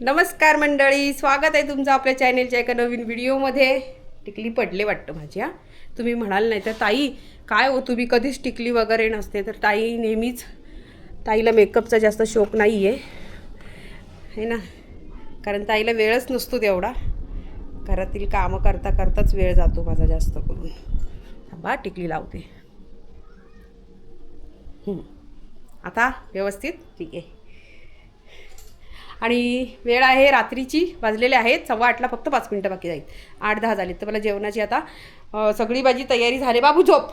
नमस्कार मंडळी स्वागत आहे तुमचं आपल्या चॅनेलच्या एका नवीन व्हिडिओमध्ये. टिकली पडले वाटतं माझी हा. तुम्ही म्हणाल नाही तर ताई काय हो तुम्ही कधीच टिकली वगैरे नसते तर ताई नेहमीच ताईला मेकअपचा जास्त शौक नाही आहे है ना? कारण ताईला वेळच नसतो तेवढा. घरातील कामं करता करताच वेळ जातो माझा जास्त करून. थांबा टिकली लावते. आता व्यवस्थित? ठीक आहे. आणि वेळ आहे रात्रीची वाजलेले आहेत सव्वा आठला फक्त पाच मिनटं बाकी जाईल. आठ दहा झालीत. तर मला जेवणाची आता सगळी माझी तयारी झाली. बाबू झोप.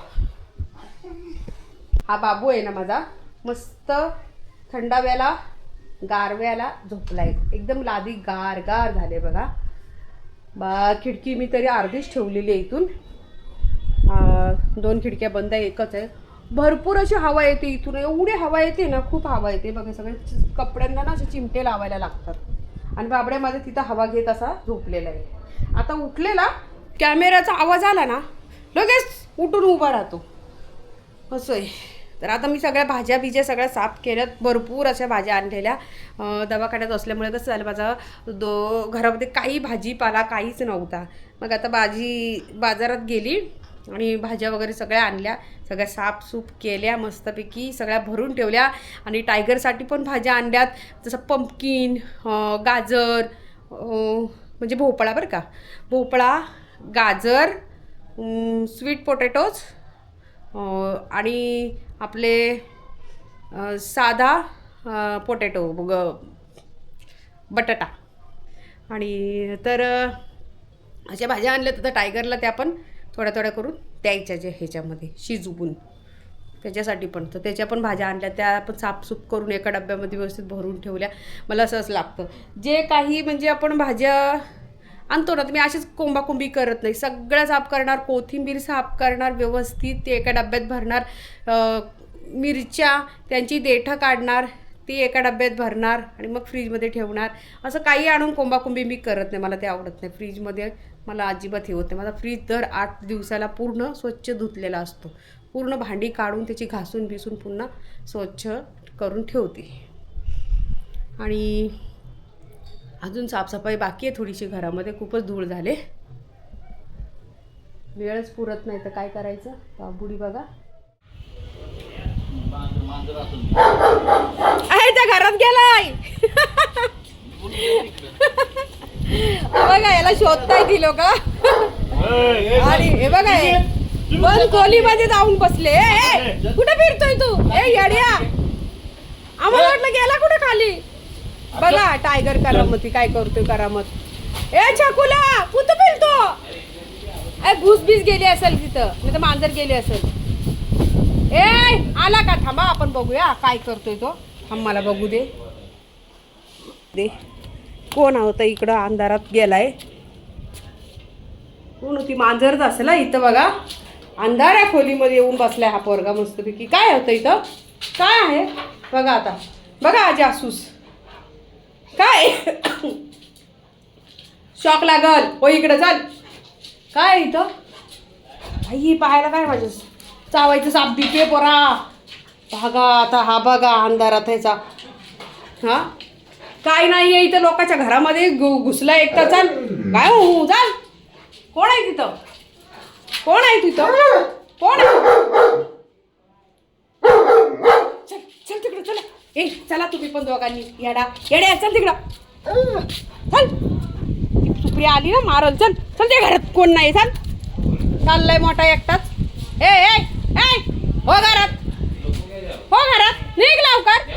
हा बाबू आहे ना माझा. मस्त थंडाव्याला गारव्याला झोपलाय. एकदम लादी गार गार झाले बघा. बा खिडकी मी तरी अर्धीच ठेवलेली आहे इथून. दोन खिडक्या बंद आहे एकच आहे. भरपूर अशी हवा येते इथून. एवढी हवा येते ना खूप हवा येते. बघा सगळे चि- कपड्यांना ना असे चिमटे लावायला लागतात. आणि बाबड्या माझा तिथं हवा घेत असा झोपलेला आहे. आता उठलेला कॅमेराचा आवाज आला ना लगेच उठून उभा राहतो. असं आहे. तर आता मी सगळ्या भाज्या बिज्या सगळ्या साफ केल्यात. भरपूर अशा भाज्या आणलेल्या. दवाखान्यात असल्यामुळे कसं झालं माझा दो घरामध्ये काही भाजीपाला काहीच नव्हता. मग आता भाजी बाजारात गेली. आणि भाज्या वगैरे सगळ्या आणल्या. सगळ्या साफसूफ केल्या मस्तपैकी सगळ्या भरून ठेवल्या. आणि टायगरसाठी पण भाज्या आणल्यात. जसं पंपकिन गाजर म्हणजे भोपळा बरं का. भोपळा गाजर स्वीट पोटॅटोज आणि आपले साधा पोटॅटो ग बटाटा. आणि तर अशा भाज्या आणल्या. तर टायगरला त्या पण थोड्या थोड्या करून द्यायच्या जे ह्याच्यामध्ये शिजवून. त्याच्यासाठी पण. तर त्याच्या पण भाज्या आणल्या त्या पण साफसूफ करून एका डब्यामध्ये व्यवस्थित भरून ठेवल्या. मला असंच लागतं. जे काही म्हणजे आपण भाज्या आणतो ना तर मी अशीच कोंबाकोंबी करत नाही. सगळ्या साफ करणार कोथिंबीर साफ करणार व्यवस्थित ते एका डब्यात भरणार मिरच्या त्यांची देठं काढणार ती एका डब्यात भरणार आणि मग फ्रीजमध्ये ठेवणार. असं काही आणून कोंबाकुंबी मी करत नाही मला ते आवडत नाही. फ्रीजमध्ये मला अजिबात हे होत नाही. माझा फ्रीज दर आठ दिवसाला पूर्ण स्वच्छ धुतलेला असतो. पूर्ण भांडी काढून त्याची घासून भिसून पुन्हा स्वच्छ करून ठेवते. आणि अजून साफसफाई बाकी आहे थोडीशी घरामध्ये खूपच धूळ झाले. वेळच पुरत नाही तर काय करायचं? बाबुडी बघा. घरात गेलाय. बघा याला शोधताय ती लोक. आणि हे बघा पण बंद खोलीमध्ये जाऊन बसले. कुठे फिरतोय तू? ए येड्या. आम्हाला वाटलं गेला कुठे खाली? बघा टायगर करामती काय करतोय करामत. ए छकुला कुठं फिरतो? ए घुस बीस गेली असेल तिथं. नाही तर मांजर गेली असेल. ए आला का? थांबा आपण बघूया काय करतोय तो. आम्हाला बघू दे. दे. कोण होता इकडं अंधारात गेलाय? कोण होती? मांजरच असेल इथं बघा. अंधाऱ्या खोलीमध्ये येऊन बसलाय हा पोरगा मस्तपैकी. काय होतं इथं? काय आहे? बघा आता. बघा जासूस काय? शॉक लागल. हो इकडं चाल. काय इथं? आई पाहायला काय माझ्या? चावायचं साप बिपे पोरा. बघा आता हा बघा अंधारात ह्याचा हा? काय नाही आहे इथं लोकांच्या घरामध्ये घु- घुसला एकटा. चाल. काय हो, हो चाल कोण आहे तिथं? कोण आहे तिथं? कोण आहे? चल चल तिकडं चला. ए चला तुम्ही पण दोघांनी येडा. येड्या चल तिकडं. चल. सुप्रिया आली ना मारल. चल चल ते घरात. कोण नाही चल. चाललाय मोठा एकटाच. ए ए ए. हो घरात. हो घरात निघ लवकर.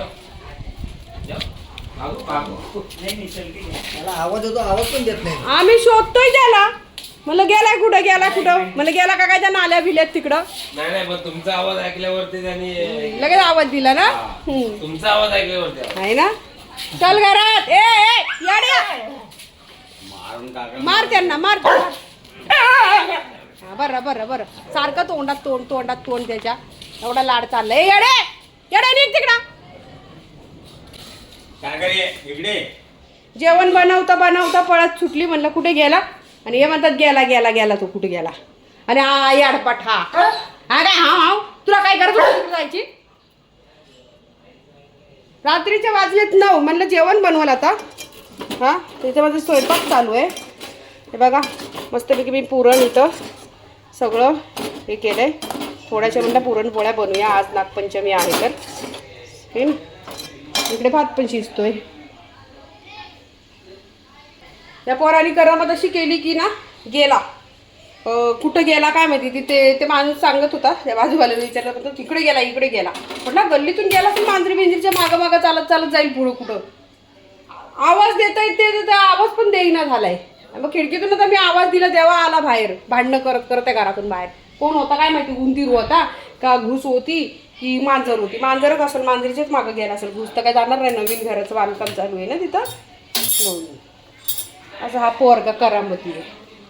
मला आवाज होतो आवाज पण देत नाही. आम्ही शोधतोय त्याला म्हणलं गेलाय कुठं गेला कुठं? म्हणलं गेला का काय? त्या नाल्या भिल्यात तिकडं. नाही नाही पण तुमचा आवाज ऐकल्यावरती त्यांनी लगेच आवाज दिला ना. तुमचा आवाज ऐकल्यावरती. आहे ना? चल घरात. ए ए येड्या मार त्यांना मार. हा, बरं बरं बरं. सारखं तोंडात तोंड तोंडात तोंड त्याच्या. एवढा लाड चाललाय. येडे. येडे निघ तिकडं. इकडे जेवण बनवता बनवता पळत सुटली म्हणलं कुठे गेला? आणि हे म्हणतात गेला गेला गेला तो कुठे गेला? आणि हा याडपाट हा हा काय हा हा? तुला काय गरज होती तिकडे जायची? रात्रीचे वाजलेत नऊ. म्हणलं जेवण बनवाल आता. हां? तिथे माझं स्वयंपाक चालू आहे. हे बघा मस्तपैकी मी पुरण इथं सगळं हे केलं आहे थोड्याशा म्हणलं पुरणपोळ्या बनवूया आज नागपंचमी आहे तर. हे इकडे भात पण शिजतोय. या पोराने करामत अशी केली की ना गेला. कुठं गेला काय माहिती तिथे ते माणूस सांगत होता त्या बाजूवाल्याने विचारलं म्हणतो तिकडे गेला इकडे गेला. म्हटलं गल्लीतून गेला तर मांजरी बिंजरीच्या मागं मागं चालत चालत जाईल पुढं कुठं? आवाज देता येते तर आवाज पण देईना झालाय. मग खिडकीतून आता मी आवाज दिला तेव्हा आला बाहेर. भांडणं करत करत त्या घरातून बाहेर. कोण होता काय माहिती उंदीर होता. का घुस होती की मांजर होती. मांजरच असेल मांजरीच्याच मागं गेला असेल घुस. तर काय जाणार नाही नवीन घराचं बांधकाम चालू आहे ना तिथं? असं हा पोरगा करामती आहे.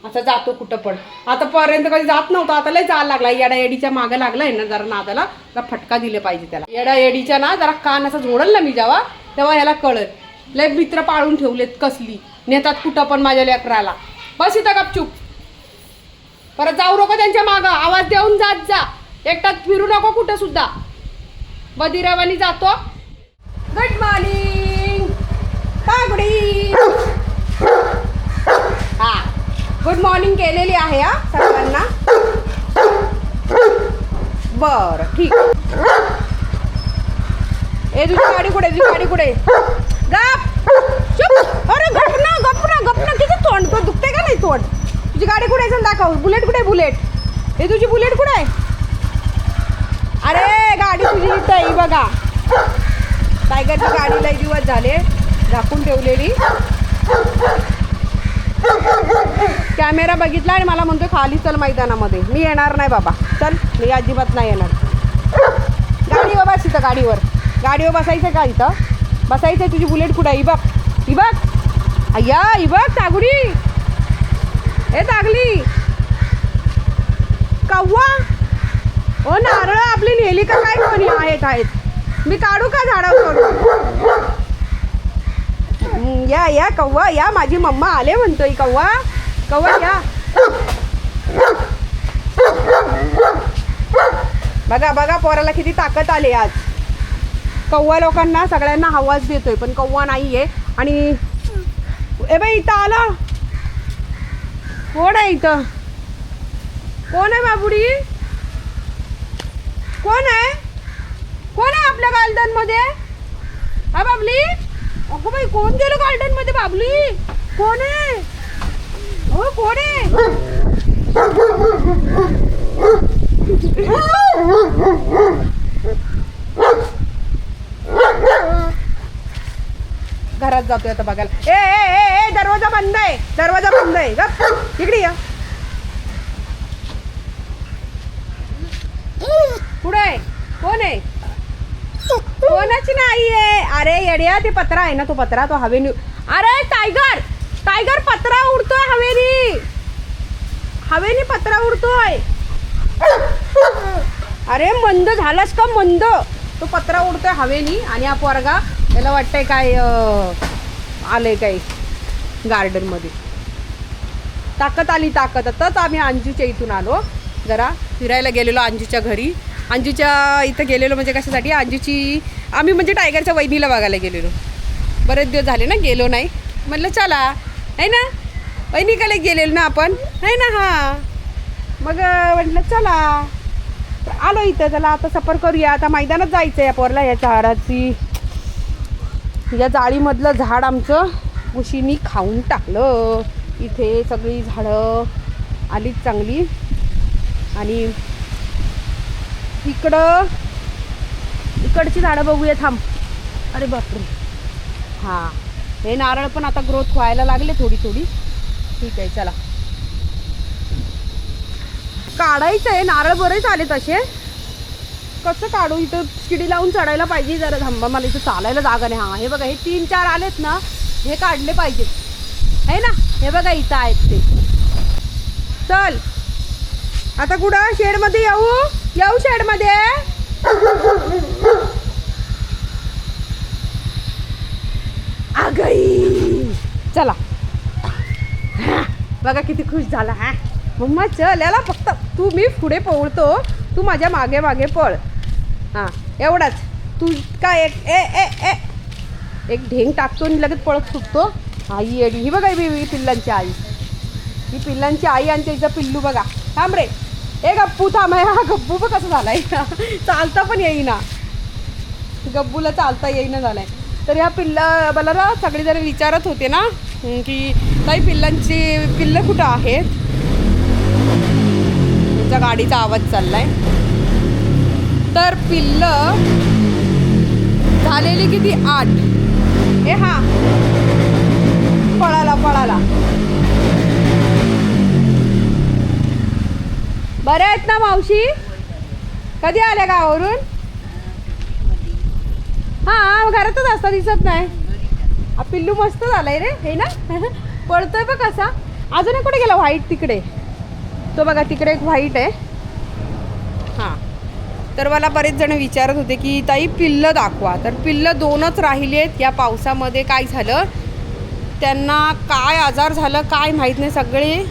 आता जातो कुठं पण. आतापर्यंत कधी जात नव्हता आता लय जायला लागला. येडा येडीच्या मागं लागलाय ना जरा नादाला जरा फटका दिले पाहिजे त्याला. येडा येडीच्या ना जरा कान असा जोडल ना मी जेव्हा तेव्हा ह्याला कळत लय मित्र पाळून ठेवलेत कसली. नेतात कुठं पण माझ्या लेकराला. बस इथं गपचूप. परत जाऊ नको त्यांच्या मागं. आवाज देऊन जात जा. एकटात फिरू नको कुठं सुद्धा. बदिरावानी जातो. गुड मॉर्निंग पागडी हा. गुड मॉर्निंग केलेली आहे हा सर्वांना. बर ठीक. ए तुझी गाडी कुठे तुझी गाडी कुठे? गप. चुप. अरे गप ना गप ना गप ना किती तोंड तो दुखते का नाही तोंड तुझी गाडी कुठे आहे चल दाखव. बुलेट कुठे आहे बुलेट? हे तुझी बुलेट कुठे आहे? अरे गाडी तुझी इथं आहे बघा. टायगरची गाडी लय दिवस झाले झाकून ठेवलेली. कॅमेरा बघितला आणि मला म्हणतो खाली चल मैदानामध्ये. मी येणार नाही बाबा. चल मी अजिबात नाही येणार. गाडीवर हो बस इथं गाडीवर. गाडीवर हो बसायचं का इथं? बसायचं तुझी बुलेट कुठं आहे? ही बघ. ही बघ. अय्या ही बघ तागुडी हे तागली कव्वा ओ नारळ आपली नेली का काय कोणी आहेत आहेत. मी काढू का झाडावर या या कव्वा या. माझी मम्मा आले म्हणतोय कव्वा कव्वा या. बघा बघा पोराला किती ताकद आली आज. कव्वा लोकांना सगळ्यांना आवाज देतोय पण कव्वा नाहीये. आणि ए बाई इथं आला. कोण आहे इथं? कोण आहे बाबुडी? कोण आहे? कोण आहे आपल्या गार्डनमध्ये? हा बाबली? अगं बाई कोण गेलं गार्डनमध्ये बाबली? कोण आहे? हो कोण आहे? घरात जातोय आता बघायला. ए ए ए ए दरवाजा बंद आहे. दरवाजा बंद आहे. गप. इकडे या. पुढे आहे? कोण आहे? कोणाची नाही आहे? अरे येड्या ते पत्रा आहे ना तो पत्रा तो हवेनी अरे टायगर टायगर पत्रा उडतोय हवेनी हवेनी पत्रा उडतोय. अरे मंद झालास का मंद? तो पत्रा उडतोय हवेनी आणि हा पोरगा त्याला वाटतंय काय आलंय काही गार्डनमध्ये. ताकद आली ताकद. आताच आम्ही अंजूच्या इथून आलो. जरा फिरायला गेलेलो अंजूच्या घरी. अंजूच्या इथं गेलेलो म्हणजे कशासाठी? अंजूची आम्ही म्हणजे टायगरच्या वहिनीला बघायला गेलेलो. बरेच दिवस झाले ना गेलो नाही. म्हटलं चला. आहे ना? वहिनीकडे गेलेलो ना आपण. आहे ना हां. मग म्हटलं चला. आलो इथं. चला आता सफर करूया. आता मैदानात जायचं आहे या पोरला या झाडाची या जाळीमधलं झाड आमचं उशीनी खाऊन टाकलं. इथे सगळी झाडं आलीच चांगली. आणि इकडं इकडची झाडं बघूया थांब. अरे बापरे. हां. हे नारळ पण आता ग्रोथ व्हायला लागले थोडी थोडी. ठीक आहे चला. काढायचं आहे नारळ बरेच आले तसे कसं काढू? इथं शिडी लावून चढायला पाहिजे जरा थांबा मला इथं चालायला जागा नाही. हा हे बघा हे तीन चार आलेत ना हे काढले पाहिजेत आहे ना? हे बघा इथं आहेत ते. चल. आता कुठं? शेडमध्ये येऊ? येऊ शेडमध्ये. आगई चला. बघा किती खुश झाला. हा. मम्मा चल याला फक्त तू मी पुढे पळतो तू माझ्या मागे मागे पळ. हां एवढाच. तू काय एक ए ए ए. एक ढेंग टाकतो आणि लगेच पळत सुटतो. आई येडी. ही बघा ही पिल्लांची आई. ही पिल्लांची आई आणि त्याचा पिल्लू बघा. थांब रे. ए गप्पू थांब. आहे हा गप्पू बघ कसं आहे चालता पण येईना. गब्बूला चालता येईना झालाय. तर ह्या पिल्ला मला ना सगळेजण विचारत होते ना की काही पिल्लांची पिल्लं कुठं आहेत? तुमच्या गाडीचा आवाज चाललाय. तर पिल्लं झालेली किती? आठ. ए हा. पळाला पळाला. बरे आहेत ना मावशी? कधी आल्या गावावरून? हा घरातच असता दिसत नाही. पिल्लू मस्त झालाय रे हे ना? पळतोय बघ कसा. अजून एक कुठे गेला? व्हाईट तिकडे. तो बघा तिकडे एक व्हाईट आहे. तर मला बरेच जण विचारत होते की ताई पिल्लं दाखवा. तर पिल्लं दोनच राहिली आहेत. या पावसामध्ये काय झालं? त्यांना काय आजार झालं काय माहीत नाही. सगळे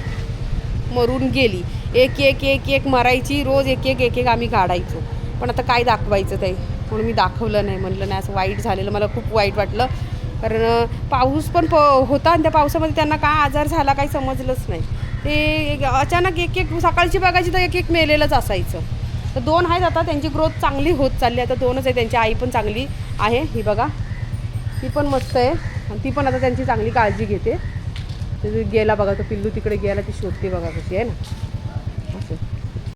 मरून गेली. एक एक एक एक मरायची. रोज एक एक एक एक आम्ही काढायचो. पण आता काय दाखवायचं ते? म्हणून मी दाखवलं नाही. म्हणलं नाही असं वाईट झालेलं. मला खूप वाईट वाटलं. कारण पाऊस पण प होता आणि त्या पावसामध्ये त्यांना काय आजार झाला काही समजलंच नाही. ते एक- अचानक एक एक सकाळची बघायची तर एक एक मेलेलंच असायचं. तर दोन आहेत आता त्यांची ग्रोथ चांगली होत चालली आता दोनच आहे त्यांची आई पण चांगली आहे. ही बघा ती पण मस्त आहे. आणि ती पण आता त्यांची चांगली काळजी घेते. गेला बघा तो पिल्लू तिकडे गेला ती शोधते बघा कशी आहे ना.